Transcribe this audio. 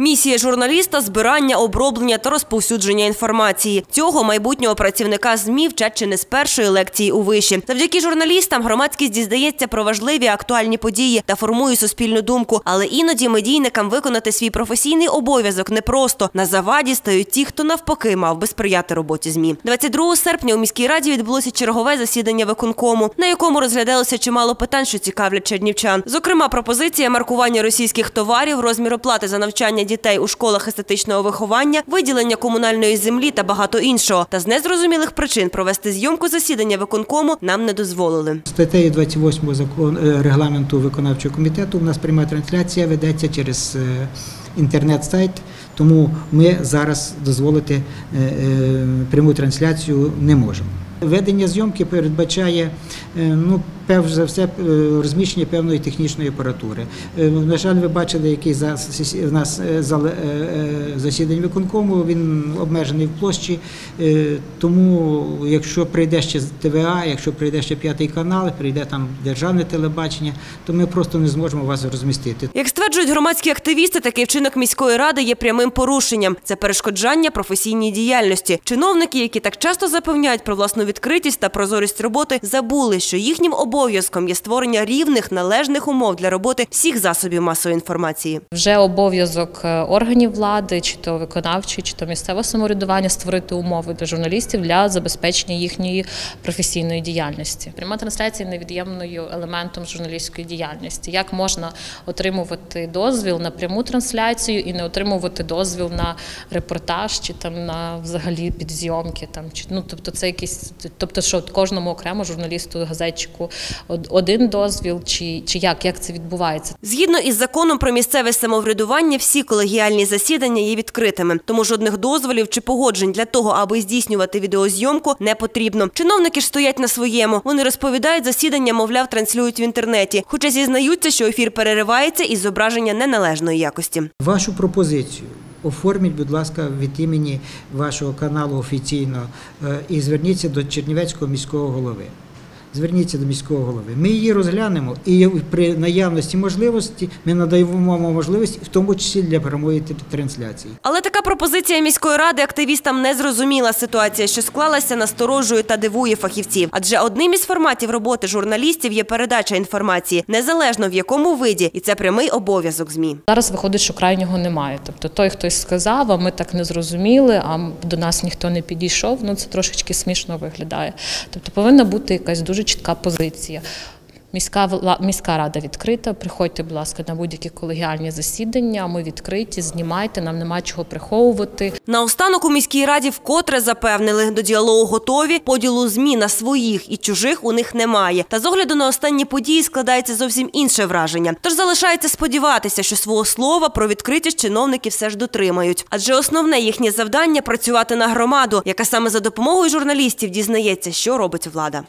Місія журналіста збирання, оброблення та розповсюдження інформації. Цього майбутнього працівника ЗМІ вчать чи не з першої лекції у виші. Завдяки журналістам громадськість дізнається про важливі актуальні події та формує суспільну думку. Але іноді медійникам виконати свій професійний обов'язок непросто. На заваді стають ті, хто навпаки мав би сприяти роботі ЗМІ. 22 серпня у міській раді відбулося чергове засідання виконкому, на якому розглядалося чимало питань, що цікавлять чернівчан. Зокрема, пропозиція маркування російських товарів, розмір оплати за навчання дітей у школах естетичного виховання, виділення комунальної землі та багато іншого. Та з незрозумілих причин провести зйомку засідання виконкому нам не дозволили. Статтею 28 закон е, регламенту виконавчого комітету у нас пряма трансляція ведеться через е, інтернет-сайт, тому ми зараз дозволити е, пряму трансляцію не можемо. Ведення зйомки передбачає ну, перш за все е, розміщення певної технічної апаратури. Е, На жаль, ви бачили, який в нас е, зал засідань виконкому. Він обмежений в площі. Тому, якщо прийде ще ТВА, якщо прийде ще п'ятий канал, прийде там державне телебачення, то ми просто не зможемо вас розмістити. Як стверджують громадські активісти, такий вчинок міської ради є прямим порушенням. Це перешкоджання професійній діяльності. Чиновники, які так часто запевняють про власну відкритість та прозорість роботи, забули, що їхнім обов'язком є створення рівних належних умов для роботи всіх засобів масової інформації. Вже обов'язок е, органів влади, чи то виконавчої, чи то місцевого самоврядування створити умови для журналістів для забезпечення їхньої професійної діяльності. Пряма трансляція невід'ємною елементом журналістської діяльності. Як можна отримувати дозвіл на пряму трансляцію і не отримувати дозвіл на репортаж чи там на взагалі підзйомки? Там чи ну тобто це якісь, тобто, що кожному окремо журналісту, газетчику один дозвіл, чи, чи як, як це відбувається? Згідно із законом про місцеве самоврядування, всі колегіальні засідання є відкритими, тому жодних дозволів чи погоджень для того, аби здійснювати відеозйомку, не потрібно. Чиновники ж стоять на своєму. Вони розповідають, засідання, мовляв, транслюють в інтернеті, хоча зізнаються, що ефір переривається із зображення неналежної якості. Вашу пропозицію оформіть, будь ласка, від імені вашого каналу офіційно е, і зверніться до Чернівецького міського голови. Зверніться до міського голови. Ми її розглянемо і при наявності можливості ми надаємо вам можливість, в тому числі для прямої трансляції. Але така пропозиція міської ради активістам не зрозуміла. Ситуація, що склалася, насторожує та дивує фахівців. Адже одним із форматів роботи журналістів є передача інформації, незалежно в якому виді, і це прямий обов'язок змі. Зараз виходить, що крайнього немає. Тобто той хтось сказав, а ми так не зрозуміли, а до нас ніхто не підійшов. Ну це трошечки смішно виглядає. Тобто повинна бути якась дуже чітка позиція. Міська міська рада відкрита. Приходьте, будь ласка, на будь-які колегіальні засідання. Ми відкриті, знімайте, нам нема чого приховувати. Наостанок у міській раді вкотре запевнили, до діалогу готові, поділу ЗМІ на своїх і чужих у них немає. Та з огляду на останні події складається зовсім інше враження. Тож залишається сподіватися, що свого слова про відкритість чиновники все ж дотримають. Адже основне їхнє завдання працювати на громаду, яка саме за допомогою журналістів дізнається, що робить влада.